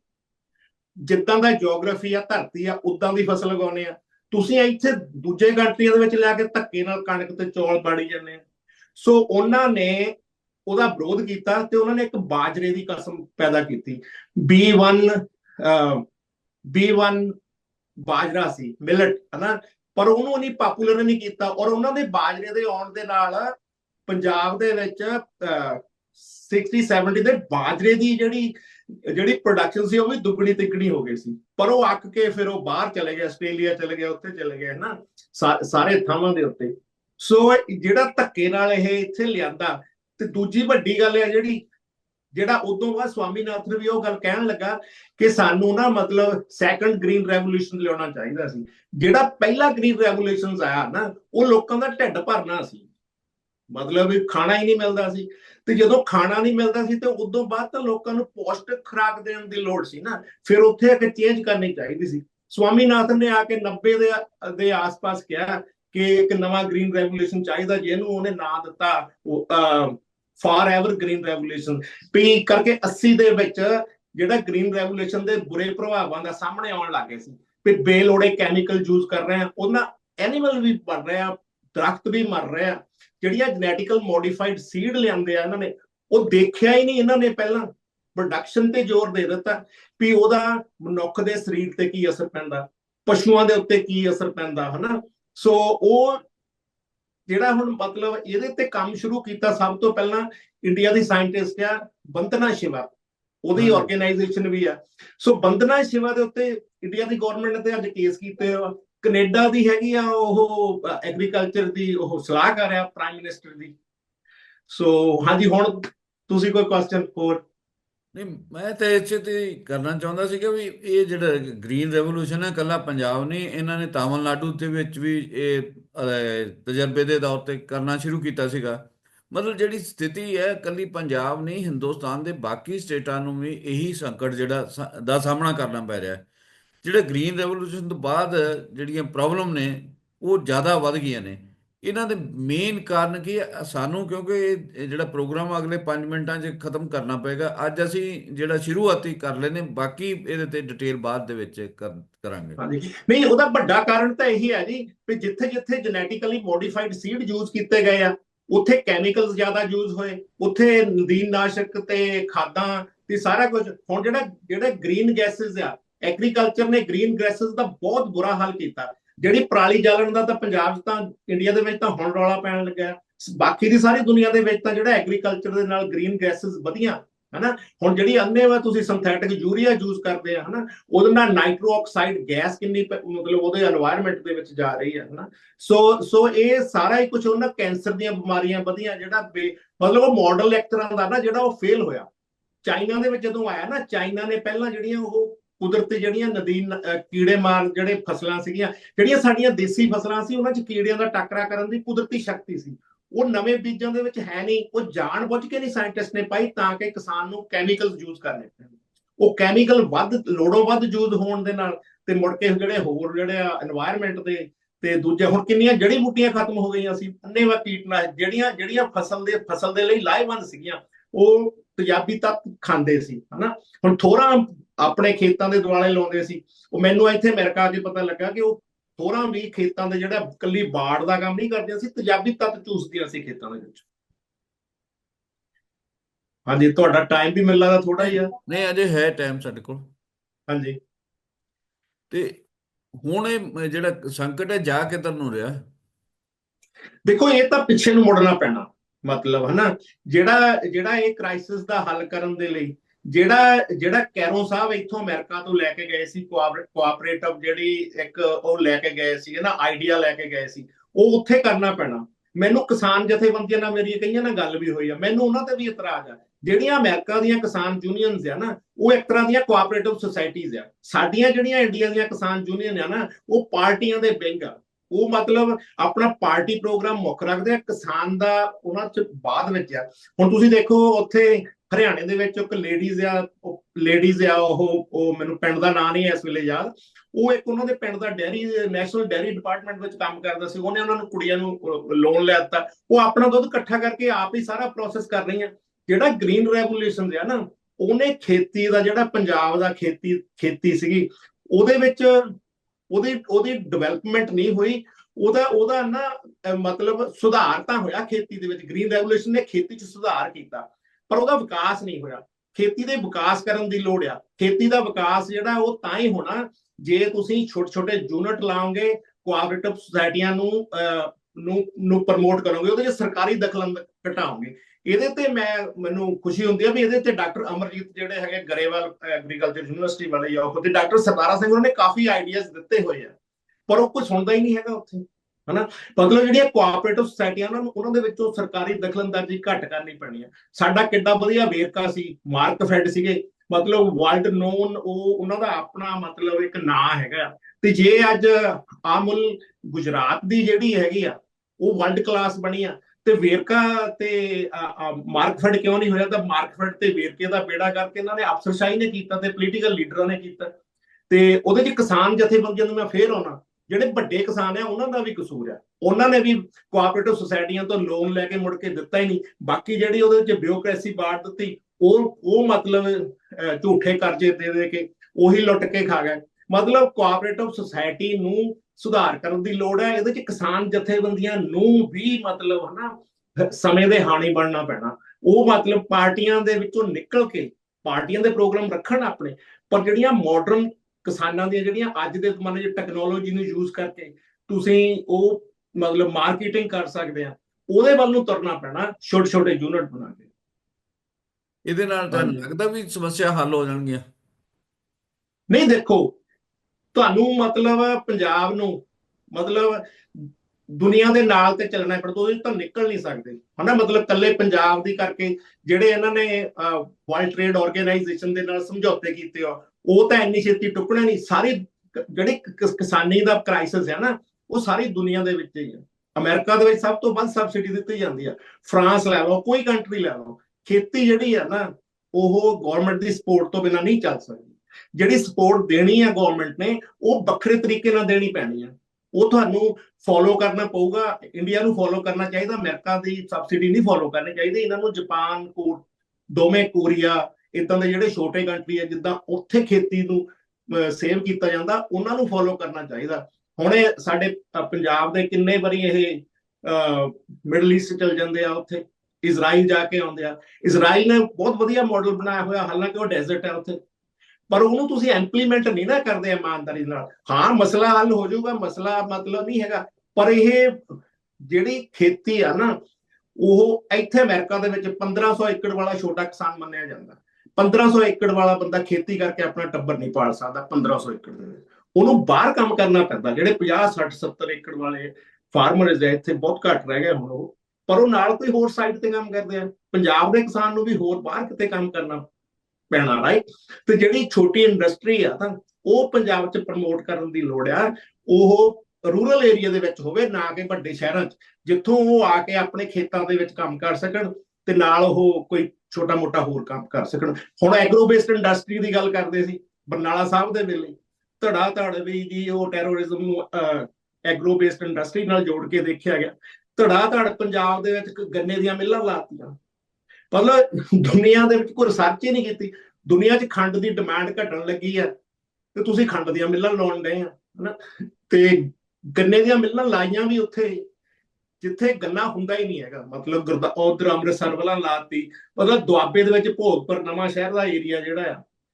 ਜਿੱਦਾਂ ਦਾ ਜੀਓਗ੍ਰਾਫੀ ਆ, ਧਰਤੀ ਆ, ਉਦਾਂ ਦੀ ਫਸਲ ਉਗਾਉਂਦੇ ਆ। ਤੁਸੀਂ ਇੱਥੇ ਦੂਜੇ ਕੰਟਰੀਆਂ ਦੇ ਵਿੱਚ ਲੈ ਕੇ ਧੱਕੇ ਨਾਲ ਕਣਕ ਤੇ ਚੌਲ ਬਾੜੀ ਜਾਂਦੇ ਆ। ਸੋ ਉਹਨਾਂ ਨੇ ਉਹਦਾ ਵਿਰੋਧ ਕੀਤਾ ਤੇ ਉਹਨਾਂ ਨੇ ਇੱਕ ਬਾਜਰੇ ਦੀ ਕਸਮ ਪੈਦਾ ਕੀਤੀ। B1 B1 ਬਾਜਰਾ ਸੀ ਮਿਲਟ ਹਨਾ? ਪਰ ਉਹਨੂੰ ਨਹੀਂ ਪਪੂਲਰ ਨਹੀਂ ਕੀਤਾ ਔਰ ਉਹਨਾਂ ਦੇ ਬਾਜਰੇ ਦੇ ਆਉਣ ਦੇ ਨਾਲ ਪੰਜਾਬ ਦੇ ਵਿੱਚ 60 70 ਦੇ ਬਾਜਰੇ ਦੀ ਜਿਹੜੀ ਜਿਹੜੀ ਪ੍ਰੋਡਕਸ਼ਨ ਸੀ, ਉਹ ਵੀ ਦੁੱਗਣੀ, ਤਿੱਗਣੀ ਹੋ ਗਈ ਸੀ। ਪਰ ਉਹ ਅੱਕ ਕੇ ਫਿਰ ਉਹ ਬਾਹਰ ਚਲੇ ਗਏ, ਆਸਟ੍ਰੇਲੀਆ ਚਲੇ ਗਏ, ਉੱਥੇ ਚਲੇ ਗਏ, ਹਨਾ? ਸਾਰੇ ਥਾਵਾਂ ਦੇ ਉੱਤੇ। ਸੋ ਜਿਹੜਾ ਧੱਕੇ ਨਾਲ ਇਹ ਇੱਥੇ ਲਿਆਂਦਾ, ਤੇ ਦੂਜੀ ਵੱਡੀ ਗੱਲ ਹੈ ਜਿਹੜੀ, ਜਿਹੜਾ ਉਦੋਂ ਬਾਅਦ ਸਵਾਮੀਨਾਥਨ ਵੀ ਉਹ ਗੱਲ ਕਹਿਣ ਲੱਗਾ ਕਿ ਸਾਨੂੰ ਨਾ ਮਤਲਬ ਸੈਕੰਡ ਗ੍ਰੀਨ ਰੈਵੋਲੂਸ਼ਨ ਲਿਆਉਣਾ ਚਾਹੀਦਾ ਸੀ। ਜਿਹੜਾ ਪਹਿਲਾ ਗ੍ਰੀਨ ਰੈਵੋਲੂਸ਼ਨਸ ਆਇਆ ਨਾ, ਉਹ ਲੋਕਾਂ ਦਾ ਢਿੱਡ ਭਰਨਾ ਸੀ। ਮਤਲਬ ਖਾਣਾ ਹੀ ਨਹੀਂ ਮਿਲਦਾ ਸੀ। ਤੇ ਜਦੋਂ ਖਾਣਾ ਨਹੀਂ ਮਿਲਦਾ ਸੀ ਤੇ ਉਦੋਂ ਬਾਅਦ ਤਾਂ ਲੋਕਾਂ ਨੂੰ ਪੌਸ਼ਟਿਕ ਖੁਰਾਕ ਦੇਣ ਦੀ ਲੋੜ ਸੀ ਨਾ। ਫਿਰ ਉੱਥੇ ਇੱਕ ਚੇਂਜ ਕਰਨੀ ਚਾਹੀਦੀ ਸੀ। ਸਵਾਮੀਨਾਥਨ ਨੇ ਆ ਕੇ 90 ਦੇ ਦੇ ਆਸ-ਪਾਸ ਕਿਹਾ ਕਿ ਇੱਕ ਨਵਾਂ ਗ੍ਰੀਨ ਰੈਵੋਲੂਸ਼ਨ ਚਾਹੀਦਾ, ਜਿਹਨੂੰ ਉਹਨੇ ਨਾਂ ਦਿੱਤਾ, ਉਹ ਫਾਰ ਐਵਰ ਗ੍ਰੀਨ ਰੈਵੋਲੂਸ਼ਨ ਪੀ ਕਰਕੇ 80 ਦੇ ਵਿੱਚ ਜਿਹੜਾ ਗ੍ਰੀਨ ਰੈਵੋਲੂਸ਼ਨ ਦੇ ਬੁਰੇ ਪ੍ਰਭਾਵਾਂ ਦਾ ਸਾਹਮਣੇ ਆਉਣ ਲੱਗੇ ਸੀ। ਵੀ ਬੇਲੋੜੇ ਕੈਮੀਕਲ ਯੂਜ਼ ਕਰ ਰਹੇ ਆ, ਉਹਨਾਂ ਐਨੀਮਲ ਵੀ ਮਰ ਰਹੇ ਆ, ਦਰਖਤ ਵੀ ਮਰ ਰਹੇ ਆ। ਜਿਹੜੀਆਂ ਜੈਨੇਟਿਕਲ ਮੋਡੀਫਾਈਡ ਸੀਡ ਲਿਆਂਦੇ ਆ ਇਹਨਾਂ ਨੇ ਉਹ ਦੇਖਿਆ ਹੀ ਨਹੀਂ ਇਹਨਾਂ ਨੇ ਪਹਿਲਾਂ। ਪ੍ਰੋਡਕਸ਼ਨ ਤੇ ਜ਼ੋਰ ਦੇ ਦਿੱਤਾ ਵੀ ਉਹਦਾ ਮਨੁੱਖ ਦੇ ਸਰੀਰ ਤੇ ਕੀ ਅਸਰ ਪੈਂਦਾ ਪਸ਼ੂਆਂ ਦੇ ਉੱਤੇ ਕੀ ਅਸਰ ਪੈਂਦਾ ਹਨਾ? ਸੋ ਉਹ ਜਿਹੜਾ ਹੁਣ ਮਤਲਬ ਇਹਦੇ ਤੇ ਕੰਮ ਸ਼ੁਰੂ ਕੀਤਾ ਸਭ ਤੋਂ ਪਹਿਲਾਂ ਇੰਡੀਆ ਦੀ ਸਾਇੰਟਿਸਟ ਆ ਬੰਦਨਾ ਸ਼ਿਵਾ। ਉਹਦੀ। ਆਰਗੇਨਾਈਜੇਸ਼ਨ ਵੀ ਆ। ਸੋ ਬੰਦਨਾ ਸ਼ਿਵਾ ਦੇ ਉੱਤੇ ਇੰਡੀਆ ਦੀ ਗਵਰਨਮੈਂਟ ਨੇ ਤੇ ਅੱਜ ਕੇਸ ਕੀਤੇ ਆ। ਕੈਨੇਡਾ ਦੀ ਹੈਗੀ ਆ ਉਹ ਐਗਰੀਕਲਚਰ ਦੀ ਉਹ ਸਲਾਹਕਾਰ ਆ ਪ੍ਰਾਈਮ ਮਿਨਿਸਟਰ ਦੀ। ਸੋ ਹਾਂਜੀ, ਹੁਣ ਤੁਸੀਂ ਕੋਈ ਕੁਐਸਚਨ ਹੋਰ? ਨਹੀਂ, ਮੈਂ ਤਾਂ ਇਸ ਤੇ ਕਰਨਾ ਚਾਹੁੰਦਾ ਸੀ ਕਿ ਵੀ ਇਹ ਜਿਹੜਾ ਗ੍ਰੀਨ ਰੈਵੋਲੂਸ਼ਨ ਹੈ ਕੱਲਾ ਪੰਜਾਬ ਨਹੀਂ, ਇਹਨਾਂ ਨੇ ਤਾਮਿਲਨਾਡੂ ਦੇ ਵਿੱਚ ਵੀ ਇਹ ਤਜਰਬੇ ਦੇ ਤੌਰ ਤੇ ਕਰਨਾ ਸ਼ੁਰੂ ਕੀਤਾ ਸੀਗਾ। ਮਤਲਬ ਜਿਹੜੀ ਸਥਿਤੀ ਹੈ ਕੱਲੀ ਪੰਜਾਬ ਨਹੀਂ, ਹਿੰਦੁਸਤਾਨ ਦੇ ਬਾਕੀ ਸਟੇਟਾਂ ਨੂੰ ਵੀ ਇਹੀ ਸੰਕਟ ਜਿਹੜਾ ਦਾ ਸਾਹਮਣਾ ਕਰਨਾ ਪੈ ਰਿਹਾ ਹੈ। ਜਿਹੜਾ ਗ੍ਰੀਨ ਰੈਵੋਲੂਸ਼ਨ ਤੋਂ ਬਾਅਦ ਜਿਹੜੀਆਂ ਪ੍ਰੋਬਲਮ ਨੇ, ਉਹ ਜ਼ਿਆਦਾ ਵੱਧ ਗਈਆਂ ਨੇ। ਇਹਨਾਂ ਦੇ ਮੇਨ ਕਾਰਨ ਕੀ ਹੈ? ਸਾਨੂੰ ਕਿਉਂਕਿ ਇਹ ਜਿਹੜਾ ਪ੍ਰੋਗਰਾਮ ਅਗਲੇ 5 ਮਿੰਟਾਂ 'ਚ ਖਤਮ ਕਰਨਾ ਪਏਗਾ। ਅੱਜ ਅਸੀਂ ਜਿਹੜਾ ਸ਼ੁਰੂਆਤੀ ਕਰ ਲੈਨੇ ਬਾਕੀ ਇਹਦੇ ਤੇ ਡਿਟੇਲ ਬਾਅਦ ਦੇ ਵਿੱਚ ਕਰ- ਕਰਾਂਗੇ। ਹਾਂਜੀ। ਨਹੀਂ, ਉਹਦਾ ਵੱਡਾ ਕਾਰਨ ਤਾਂ ਇਹੀ ਹੈ ਜੀ ਕਿ ਜਿੱਥੇ ਜਿੱਥੇ ਜੈਨੇਟਿਕਲੀ ਮੋਡੀਫਾਈਡ ਸੀਡ ਯੂਜ਼ ਕੀਤੇ ਗਏ ਆ, ਉੱਥੇ ਕੈਮੀਕਲਸ ਜ਼ਿਆਦਾ ਯੂਜ਼ ਹੋਏ, ਉੱਥੇ ਨਦੀਨ ਨਾਸ਼ਕ ਤੇ ਖਾਦਾਂ ਤੇ ਸਾਰਾ ਕੁਝ। ਹੁਣ ਜਿਹੜਾ, ਜਿਹੜੇ ਗ੍ਰੀਨ ਗੈਸਸ ਆ ਐਗਰੀਕਲਚਰ ਨੇ ਗ੍ਰੀਨ ਗ੍ਰੈਸਸ ਦਾ ਬਹੁਤ ਬੁਰਾ ਹਾਲ ਕੀਤਾ। ਜਿਹੜੀ ਪਰਾਲੀ ਜਾਲਣ ਦਾ ਤਾਂ ਪੰਜਾਬ 'ਚ ਤਾਂ ਇੰਡੀਆ ਦੇ ਵਿੱਚ ਤਾਂ ਹੁਣ ਰੌਲਾ ਪੈਣ ਲੱਗਾ ਬਾਕੀ ਦੀ ਸਾਰੀ ਦੁਨੀਆ ਦੇ ਵਿੱਚ ਤਾਂ ਜਿਹੜਾ ਐਗਰੀਕਲਚਰ ਦੇ ਨਾਲ ਗ੍ਰੀਨ ਗੈਸਸ ਵਧੀਆਂ, ਹਨਾ? ਹੁਣ ਜਿਹੜੀ ਅੰਨੇਵਾ ਤੁਸੀਂ ਸਿੰਥੈਟਿਕ ਯੂਰੀਆ ਯੂਜ਼ ਕਰਦੇ ਆ, ਹਨਾ? ਉਹਦੇ ਨਾਲ ਨਾਈਟ੍ਰੋ ਆਕਸਾਈਡ ਗੈਸ ਕਿੰਨੀ ਮਤਲਬ ਉਹਦੇ এনवायरमेंट ਦੇ ਵਿੱਚ ਜਾ ਰਹੀ ਹੈ ਹਨਾ? ਸੋ ਸੋ ਇਹ ਸਾਰਾ ਹੀ ਕੁਝ ਉਹਨਾਂ ਕੈਂਸਰ ਦੀਆਂ ਬਿਮਾਰੀਆਂ ਵਧੀਆਂ ਜਿਹੜਾ ਮਤਲਬ ਉਹ ਮਾਡਲ ਤਰ੍ਹਾਂ ਦਾ ਨਾ ਜਿਹੜਾ ਉਹ ਫੇਲ ਹੋਇਆ। ਚਾਈਨਾ ਦੇ ਵਿੱਚ ਜਦੋਂ ਆਇਆ ਨਾ ਚਾਈਨਾ ਨੇ ਪਹਿਲਾਂ ਜਿਹੜੀਆਂ ਉਹ ਕੁਦਰਤੀ ਜਿਹੜੀਆਂ ਨਦੀ ਕੀੜੇ ਮਾਰ ਜਿਹੜੇ ਫਸਲਾਂ ਸੀਗੀਆਂ, ਜਿਹੜੀਆਂ ਸਾਡੀਆਂ ਦੇਸੀ ਫਸਲਾਂ ਸੀ, ਉਹਨਾਂ 'ਚ ਕੀੜਿਆਂ ਦਾ ਟੱਕਰਾ ਕਰਨ ਦੀ ਕੁਦਰਤੀ ਸ਼ਕਤੀ ਸੀ। ਉਹ ਨਵੇਂ ਬੀਜਾਂ ਦੇ ਵਿੱਚ ਹੈ ਨਹੀਂ, ਉਹ ਜਾਣ ਬੁੱਝ ਕੇ ਨਹੀਂ ਸਾਇੰਟਿਸਟ ਨੇ ਪਾਈ ਤਾਂ ਕਿ ਕਿਸਾਨ ਨੂੰ ਕੈਮੀਕਲਸ ਯੂਜ਼ ਕਰਨੇ ਪੈਣ ਉਹ ਕੈਮੀਕਲ ਵੱਧ, ਲੋੜੋਂ ਵੱਧ ਯੂਜ਼ ਹੋਣ ਦੇ ਨਾਲ ਤੇ ਮੁੜ ਕੇ ਜਿਹੜੇ ਹੋਰ ਜਿਹੜੇ ਆ এনवायरमेंट ਦੇ ਤੇ ਦੂਜੇ, ਹੁਣ ਕਿੰਨੀਆਂ ਜੜੀ ਬੂਟੀਆਂ ਖਤਮ ਹੋ ਗਈਆਂ ਸੀ ਅੰਨੇਵਾ ਕੀਟਨਾਸ਼ਕ ਜਿਹੜੀਆਂ ਜਿਹੜੀਆਂ ਫਸਲ ਦੇ ਫਸਲ ਦੇ ਲਈ ਲਾਹੇਵੰਦ ਸੀਗੀਆਂ, ਉਹ ਤਜਾਬੀ ਤੱਤ ਖਾਂਦੇ ਸੀ, ਹਨਾ? ਹੁਣ ਥੋੜਾ ਆਪਣੇ ਖੇਤਾਂ ਦੇ ਦੁਆਲੇ ਲਾਉਂਦੇ ਸੀ। ਉਹ ਮੈਨੂੰ ਇੱਥੇ ਅਮਰੀਕਾ ਕੇ ਪਤਾ ਲੱਗਾ ਕਿ ਉਹ ਥੋੜਾ ਵੀ ਖੇਤਾਂ ਦੇ ਜਿਹੜਾ ਕੱਲੀ ਬਾੜ ਦਾ ਕੰਮ ਨਹੀਂ ਕਰਦੀਆਂ ਸੀ ਤੇਜ਼ਾਬੀ ਤੱਤ ਚੂਸਦੀਆਂ ਸੀ ਖੇਤਾਂ ਦੇ ਵਿੱਚ। ਹਾਂਜੀ ਤੁਹਾਡਾ ਟਾਈਮ ਵੀ ਮੈਨੂੰ ਲੱਗਦਾ ਥੋੜਾ ਹੀ ਆ। ਨਹੀਂ ਅਜੇ ਹੈ ਟਾਈਮ ਸਾਡੇ ਕੋਲ। ਹਾਂਜੀ। ਤੇ ਹੁਣ ਇਹ ਜਿਹੜਾ ਸੰਕਟ ਹੈ ਜਾ ਕਿੱਧਰ ਨੂੰ ਰਿਹਾ? ਦੇਖੋ ਇਹ ਤਾਂ ਪਿੱਛੇ ਨੂੰ ਮੁੜਨਾ ਪੈਣਾ। ਮਤਲਬ ਹਨਾ ਜਿਹੜਾ ਜਿਹੜਾ ਇਹ ਕ੍ਰਾਈਸਿਸ ਦਾ ਹੱਲ ਕਰਨ ਦੇ ਲਈ ਜਿਹੜਾ ਜਿਹੜਾ ਕੈਰੋਂ ਸਾਹਿਬ ਇੱਥੋਂ ਅਮਰੀਕਾ ਤੋਂ ਲੈ ਕੇ ਗਏ ਸੀ ਕੋਆਪਰੇਟਿਵ ਜਿਹੜੀ ਇੱਕ ਉਹ ਲੈ ਕੇ ਗਏ ਸੀ, ਨਾ ਆਈਡੀਆ ਲੈ ਕੇ ਗਏ ਸੀ, ਉਹ ਉੱਥੇ ਕਰਨਾ ਪੈਣਾ। ਮੈਨੂੰ ਕਿਸਾਨ ਜਥੇਬੰਦੀਆਂ ਨਾਲ ਮੇਰੀ ਕਈਆਂ ਨਾਲ ਗੱਲ ਵੀ ਹੋਈ ਆ। ਮੈਨੂੰ ਉਹਨਾਂ ਤੇ ਵੀ ਇਤਰਾਜ਼ ਆ। ਜਿਹੜੀਆਂ ਅਮਰੀਕਾ ਦੀਆਂ ਕਿਸਾਨ ਯੂਨੀਅਨਸ ਆ ਨਾ, ਉਹ ਇੱਕ ਤਰ੍ਹਾਂ ਦੀਆਂ ਕੋਆਪਰੇਟਿਵ ਸੁਸਾਇਟੀਜ਼ ਆ। ਸਾਡੀਆਂ ਜਿਹੜੀਆਂ ਇੰਡੀਆ ਦੀਆਂ ਕਿਸਾਨ ਯੂਨੀਅਨ ਆ ਨਾ, ਉਹ ਪਾਰਟੀਆਂ ਦੇ ਵਿੰਗ ਆ। ਉਹ ਮਤਲਬ ਆਪਣਾ ਪਾਰਟੀ ਪ੍ਰੋਗਰਾਮ ਮੁੱਖ ਰੱਖਦੇ ਆ। ਕਿਸਾਨ ਦਾ ਉਹਨਾਂ ਚ ਬਾਅਦ ਵਿੱਚ ਆ। ਹੁਣ ਤੁਸੀਂ ਦੇਖੋ ਉੱਥੇ ਹਰਿਆਣੇ ਦੇ ਵਿੱਚ ਇੱਕ ਲੇਡੀਜ਼ ਆ ਲੇਡੀਜ਼ ਆ, ਉਹ ਉਹ ਮੈਨੂੰ ਪਿੰਡ ਦਾ ਨਾਂ ਨਹੀਂ ਇਸ ਵੇਲੇ ਯਾਦ। ਉਹ ਇੱਕ ਉਹਨਾਂ ਦੇ ਪਿੰਡ ਦਾ ਡੈਰੀ ਨੈਸ਼ਨਲ ਡੈਰੀ ਡਿਪਾਰਟਮੈਂਟ ਵਿੱਚ ਕੰਮ ਕਰਦਾ ਸੀ। ਉਹਨੇ ਉਹਨਾਂ ਨੂੰ ਕੁੜੀਆਂ ਨੂੰ ਲੋਨ ਲੈ ਦਿੱਤਾ। ਉਹ ਆਪਣਾ ਦੁੱਧ ਇਕੱਠਾ ਕਰਕੇ ਆਪ ਹੀ ਸਾਰਾ ਪ੍ਰੋਸੈਸ ਕਰ ਰਹੀਆਂ। ਜਿਹੜਾ ਗ੍ਰੀਨ ਰੈਵੋਲੂਸ਼ਨ ਆ ਨਾ, ਉਹਨੇ ਖੇਤੀ ਦਾ ਜਿਹੜਾ ਪੰਜਾਬ ਦਾ ਖੇਤੀ ਖੇਤੀ ਸੀਗੀ, ਉਹਦੇ ਵਿੱਚ ਉਹਦੀ ਉਹਦੀ ਡਿਵੈਲਪਮੈਂਟ ਨਹੀਂ ਹੋਈ। ਉਹਦਾ ਉਹਦਾ ਨਾ ਮਤਲਬ ਸੁਧਾਰ ਤਾਂ ਹੋਇਆ ਖੇਤੀ ਦੇ ਵਿੱਚ। ਗ੍ਰੀਨ ਰੈਵੋਲੂਸ਼ਨ ਨੇ ਖੇਤੀ 'ਚ ਸੁਧਾਰ ਕੀਤਾ। ਪਰ ਉਹਦਾ ਵਿਕਾਸ ਨਹੀਂ ਹੋਇਆ। ਖੇਤੀ ਦੇ ਵਿਕਾਸ ਕਰਨ ਦੀ ਲੋੜ ਆ। ਖੇਤੀ ਦਾ ਵਿਕਾਸ ਜਿਹੜਾ ਉਹ ਤਾਂ ਹੀ ਹੋਣਾ ਜੇ ਤੁਸੀਂ ਛੋਟੇ ਛੋਟੇ ਯੂਨਿਟ ਲਾਓਗੇ ਕੋਆਪਰੇਟਿਵ ਸੁਸਾਇਟੀਆਂ ਨੂੰ ਅਹ, ਨੂੰ ਨੂੰ ਪ੍ਰਮੋਟ ਕਰੋਗੇ ਉਹਦੇ 'ਚ ਸਰਕਾਰੀ ਦਖਲ ਘਟਾਓਗੇ। ਇਹਦੇ ਤੇ ਮੈਂ ਮੈਨੂੰ ਖੁਸ਼ੀ ਹੁੰਦੀ ਹੈ ਵੀ ਇਹਦੇ ਤੇ ਡਾਕਟਰ ਅਮਰਜੀਤ ਜਿਹੜੇ ਹੈਗੇ ਗਰੇਵਾਲ ਐਗਰੀਕਲਚਰ ਯੂਨੀਵਰਸਿਟੀ ਵਾਲੇ ਜਾਂ ਉਹ ਡਾਕਟਰ ਸਰਦਾਰਾ ਸਿੰਘ ਉਹਨਾਂ ਨੇ ਕਾਫੀ ਆਈਡੀਆਜ਼ ਦਿੱਤੇ ਹੋਏ ਆ। ਪਰ ਉਹ ਕੋਈ ਸੁਣਦਾ ਹੀ ਨਹੀਂ ਹੈਗਾ ਉੱਥੇ। ਹਨਾ? ਮਤਲਬ ਜਿਹੜੀਆਂ ਕੋਆਪਰੇਟਿਵ ਸੁਸਾਇਟੀਆਂ ਉਹਨਾਂ ਨੂੰ, ਉਹਨਾਂ ਦੇ ਵਿੱਚੋਂ ਸਰਕਾਰੀ ਦਖਲਅੰਦਾਜ਼ੀ ਘੱਟ ਕਰਨੀ ਪੈਣੀ ਹੈ ਸਾਡਾ ਕਿੱਡਾ ਵਧੀਆ ਵੇਰਕਾ ਸੀ, ਮਾਰਕ ਫੈਡ ਸੀਗੇ। ਮਤਲਬ ਵਰਲਡ ਨੋਨ ਉਹ, ਉਹਨਾਂ ਦਾ ਆਪਣਾ ਮਤਲਬ ਇੱਕ ਨਾਂ ਹੈਗਾ। ਤੇ ਜੇ ਅੱਜ ਆਮੁਲ ਗੁਜਰਾਤ ਦੀ ਜਿਹੜੀ ਹੈਗੀ ਆ, ਉਹ ਵਰਲਡ ਕਲਾਸ ਬਣੀ ਆ, ਤੇ ਵੇਰਕਾ ਤੇ ਮਾਰਕਫੈਡ ਕਿਉਂ ਨਹੀਂ ਹੋਇਆ? ਤਾਂ ਮਾਰਕਫੈਡ ਤੇ ਵੇਰਕੇ ਦਾ ਬੇੜਾ ਕਰਕੇ ਇਹਨਾਂ ਨੇ ਅਫਸਰਸ਼ਾਹੀ ਨੇ ਕੀਤਾ ਤੇ ਪੋਲੀਟੀਕਲ ਲੀਡਰਾਂ ਨੇ ਕੀਤਾ। ਤੇ ਉਹਦੇ ਚ ਕਿਸਾਨ ਜਥੇਬੰਦੀਆਂ ਨੂੰ ਮੈਂ ਫੇਰ ਆਉਣਾ। ਜਿਹੜੇ ਵੱਡੇ ਕਿਸਾਨ ਆ, ਉਹਨਾਂ ਦਾ ਵੀ ਕਸੂਰ ਆ। ਉਹਨਾਂ ਨੇ ਵੀ ਕੋਆਪਰੇਟਿਵ ਸੁਸਾਇਟੀਆਂ ਤੋਂ ਲੋਨ ਲੈ ਕੇ ਮੁੜ ਕੇ ਦਿੱਤਾ ਹੀ ਨਹੀਂ। ਬਾਕੀ ਜਿਹੜੀ ਉਹਦੇ ਵਿੱਚ ਬਿਊਰੋਕ੍ਰੇਸੀ ਬਾੜ ਦਿੱਤੀ, ਉਹ ਉਹ ਮਤਲਬ ਝੂਠੇ ਕਰਜ਼ੇ ਦੇ ਦੇ ਕੇ ਉਹੀ ਲੁੱਟ ਕੇ ਖਾ ਗਏ। ਮਤਲਬ ਕੋਆਪਰੇਟਿਵ ਸੁਸਾਇਟੀ ਨੂੰ ਸੁਧਾਰ ਕਰਨ ਦੀ ਲੋੜ ਹੈ ਇਹਦੇ ਚ ਕਿਸਾਨ ਜਥੇਬੰਦੀਆਂ ਨੂੰ ਵੀ ਮਤਲਬ ਹਨਾ, ਸਮੇਂ ਦੇ ਹਾਣੀ ਬਣਨਾ ਪੈਣਾ। ਉਹ ਮਤਲਬ ਪਾਰਟੀਆਂ ਦੇ ਵਿੱਚੋਂ ਨਿਕਲ ਕੇ, ਪਾਰਟੀਆਂ ਦੇ ਪ੍ਰੋਗਰਾਮ ਰੱਖਣ ਆਪਣੇ। ਪਰ ਜਿਹੜੀਆਂ ਮਾਡਰਨ ਕਿਸਾਨਾਂ ਦੀਆਂ ਜਿਹੜੀਆਂ ਅੱਜ ਦੇ ਜ਼ਮਾਨੇ 'ਚ ਟੈਕਨੋਲੋਜੀ ਨੂੰ ਯੂਜ਼ ਕਰਕੇ ਤੁਸੀਂ ਉਹ ਮਤਲਬ ਮਾਰਕੀਟਿੰਗ ਕਰ ਸਕਦੇ ਆ ਉਹਦੇ ਵੱਲ ਨੂੰ ਤੁਰਨਾ ਪੈਣਾ ਛੋਟੇ ਛੋਟੇ ਯੂਨਿਟ ਬਣਾ ਕੇ। ਇਹਦੇ ਨਾਲ ਹਾਂਜੀ। ਲੱਗਦਾ ਵੀ ਸਮੱਸਿਆ ਹੱਲ ਹੋ ਜਾਣਗੀਆਂ। ਨਹੀਂ ਦੇਖੋ ਤੁਹਾਨੂੰ ਮਤਲਬ ਪੰਜਾਬ ਨੂੰ ਮਤਲਬ ਦੁਨੀਆ ਦੇ ਨਾਲ ਤੇ ਚੱਲਣਾ ਪੈਣਾ ਤੁਸੀਂ ਤਾਂ ਨਿਕਲ ਨਹੀਂ ਸਕਦੇ। ਹਨਾ ਮਤਲਬ ਕੱਲੇ ਪੰਜਾਬ ਦੀ ਕਰਕੇ ਜਿਹੜੇ ਇਹਨਾਂ ਨੇ ਵਰਲਡ ਟ੍ਰੇਡ ਆਰਗੇਨਾਈਜੇਸ਼ਨ ਦੇ ਨਾਲ ਸਮਝੌਤੇ ਕੀਤੇ ਆ ਉਹ ਤਾਂ ਇੰਨੀ ਛੇਤੀ ਟੁੱਕਣਾ ਨਹੀਂ, ਸਾਰੀ ਕ- ਜਿਹੜੀ ਕਿਸਾਨੀ ਦਾ ਕ੍ਰਾਈਸਿਸ ਹੈ ਨਾ, ਉਹ ਸਾਰੀ ਦੁਨੀਆ ਦੇ ਵਿੱਚ ਹੀ ਹੈ। ਅਮਰੀਕਾ ਦੇ ਵਿੱਚ ਸਭ ਤੋਂ ਵੱਧ ਸਬਸਿਡੀ ਦਿੱਤੀ ਜਾਂਦੀ ਆ। ਫਰਾਂਸ ਲੈ ਲਓ, ਕੋਈ ਕੰਟਰੀ ਲੈ ਲਓ। ਖੇਤੀ ਜਿਹੜੀ ਆ ਨਾ, ਉਹ ਗਵਰਨਮੈਂਟ ਦੀ ਸਪੋਰਟ ਤੋਂ ਬਿਨਾਂ ਨਹੀਂ ਚੱਲ ਸਕਦੀ। ਜਿਹੜੀ ਸਪੋਰਟ ਦੇਣੀ ਹੈ ਗਵਰਨਮੈਂਟ ਨੇ, ਉਹ ਵੱਖਰੇ ਤਰੀਕੇ ਨਾਲ ਦੇਣੀ ਪੈਣੀ ਹੈ ਉਹ ਤੁਹਾਨੂੰ ਫੋਲੋ ਕਰਨਾ ਪਊਗਾ ਇੰਡੀਆ ਨੂੰ ਫੋਲੋ ਕਰਨਾ ਚਾਹੀਦਾ, ਅਮਰੀਕਾ ਦੀ ਸਬਸਿਡੀ ਨਹੀਂ ਫੋਲੋ ਕਰਨੀ ਚਾਹੀਦੀ। ਇਹਨਾਂ ਨੂੰ ਜਾਪਾਨ ਕੋ ਦੋਵੇਂ ਕੋਰੀਆ ਇਦਾਂ ਦੇ ਜਿਹੜੇ ਛੋਟੇ ਕੰਟਰੀ ਆ, ਜਿੱਦਾਂ ਉੱਥੇ ਖੇਤੀ ਨੂੰ ਸੇਵ ਕੀਤਾ ਜਾਂਦਾ, ਉਹਨਾਂ ਨੂੰ ਫੋਲੋ ਕਰਨਾ ਚਾਹੀਦਾ। ਹੁਣੇ ਸਾਡੇ ਪੰਜਾਬ ਦੇ ਕਿੰਨੇ ਵਾਰੀ ਇਹ ਮਿਡਲ ਈਸਟ ਚਲ ਜਾਂਦੇ ਆ ਉੱਥੇ। ਇਜ਼ਰਾਈਲ ਜਾ ਕੇ ਆਉਂਦੇ ਆ। ਇਜ਼ਰਾਈਲ ਨੇ ਬਹੁਤ ਵਧੀਆ ਮਾਡਲ ਬਣਾਇਆ ਹੋਇਆ, ਹਾਲਾਂਕਿ ਉਹ ਡੈਜ਼ਰਟ ਹੈ ਉੱਥੇ। ਪਰ ਉਹਨੂੰ ਤੁਸੀਂ ਇੰਪਲੀਮੈਂਟ ਨਹੀਂ ਨਾ ਕਰਦੇ ਇਮਾਨਦਾਰੀ ਨਾਲ। ਹਾਂ, ਮਸਲਾ ਹੱਲ ਹੋ ਜਾਊਗਾ, ਮਸਲਾ ਮਤਲਬ ਨਹੀਂ ਹੈਗਾ। ਪਰ ਇਹ ਜਿਹੜੀ ਖੇਤੀ ਆ ਨਾ, ਉਹ ਇੱਥੇ ਅਮਰੀਕਾ ਦੇ ਵਿੱਚ 1500 ਏਕੜ ਵਾਲਾ ਛੋਟਾ ਕਿਸਾਨ ਮੰਨਿਆ ਜਾਂਦਾ। 1500 ਏਕੜ ਵਾਲਾ ਬੰਦਾ ਖੇਤੀ ਕਰਕੇ ਆਪਣਾ ਟੱਬਰ ਨਹੀਂ ਪਾਲ ਸਕਦਾ 1500 ਏਕੜ ਦੇ ਵਿੱਚ। ਉਹਨੂੰ ਬਾਹਰ ਕੰਮ ਕਰਨਾ ਪੈਂਦਾ, ਜਿਹੜੇ 50 60 70 ਏਕੜ ਵਾਲੇ ਫਾਰਮਰਸ ਹੈ, ਇੱਥੇ ਬਹੁਤ ਘੱਟ ਰਹਿ ਗਏ ਹੁਣ ਉਹ। ਪਰ ਉਹ ਨਾਲ ਕੋਈ ਹੋਰ ਸਾਈਡ ਤੇ ਕੰਮ ਕਰਦੇ ਆ। ਪੰਜਾਬ ਦੇ ਕਿਸਾਨ ਨੂੰ ਵੀ ਹੋਰ ਬਾਹਰ ਕਿਤੇ ਕੰਮ ਕਰਨਾ ਪੈਣਾ ਰਾਈਟ ਤੇ ਜਿਹੜੀ ਛੋਟੀ ਇੰਡਸਟਰੀ ਆ ਤਾਂ ਉਹ ਪੰਜਾਬ 'ਚ ਪ੍ਰਮੋਟ ਕਰਨ ਦੀ ਲੋੜ ਆ। ਉਹ ਰੂਰਲ ਏਰੀਆ ਦੇ ਵਿੱਚ ਹੋਵੇ, ਨਾ ਕਿ ਵੱਡੇ ਸ਼ਹਿਰਾਂ 'ਚ। ਜਿੱਥੋਂ ਉਹ ਆ ਕੇ ਆਪਣੇ ਖੇਤਾਂ ਦੇ ਵਿੱਚ ਕੰਮ ਕਰ ਸਕਣ ਤੇ ਨਾਲ ਉਹ ਕੋਈ ਛੋਟਾ ਮੋਟਾ ਹੋਰ ਕੰਮ ਕਰ ਸਕਣ। ਹੁਣ ਐਗਰੋ ਬੇਸਡ ਇੰਡਸਟਰੀ ਦੀ ਗੱਲ ਕਰਦੇ ਸੀ, ਬਰਨਾਲਾ ਸਾਹਿਬ ਦੇ ਵੇਲੇ। ਧੜਾ ਧੜ ਵੀ ਜੀ ਉਹ ਟੈਰੋਰਿਜ਼ਮ ਨੂੰ ਐਗਰੋ ਬੇਸਡ ਇੰਡਸਟਰੀ ਨਾਲ ਜੋੜ ਕੇ ਦੇਖਿਆ ਗਿਆ। ਧੜਾ ਧੜ ਪੰਜਾਬ ਦੇ ਵਿੱਚ ਗੰਨੇ ਦੀਆਂ ਮਿੱਲਾਂ ਲਾਤੀਆਂ। ਮਤਲਬ ਦੁਨੀਆ ਦੇ ਵਿੱਚ ਕੋਈ ਰਿਸਰਚ ਹੀ ਨਹੀਂ ਕੀਤੀ। ਦੁਨੀਆ 'ਚ ਖੰਡ ਦੀ ਡਿਮਾਂਡ ਘਟਣ ਲੱਗੀ ਆ, ਤੇ ਤੁਸੀਂ ਖੰਡ ਦੀਆਂ ਮਿੱਲਾਂ ਲਾਉਣ ਡਏ ਆ, ਹਨਾ? ਤੇ ਗੰਨੇ ਦੀਆਂ ਮਿੱਲਾਂ ਲਾਈਆਂ ਵੀ ਉੱਥੇ। ਜਿੱਥੇ ਗੰਨਾ ਹੁੰਦਾ ਹੀ ਨਹੀਂ ਹੈਗਾ। ਮਤਲਬ ਗੁਰਦਾ ਉਧਰ ਅੰਮ੍ਰਿਤਸਰ ਵਾਲਾ ਲਾਤੀ ਮਤਲਬ ਦੁਆਬੇ ਦੇ ਵਿੱਚ ਭੋਗਪੁਰ ਨਵਾਂ ਸ਼ਹਿਰ ਦਾ ਏਰੀਆ ਜਿਹੜਾ ਆ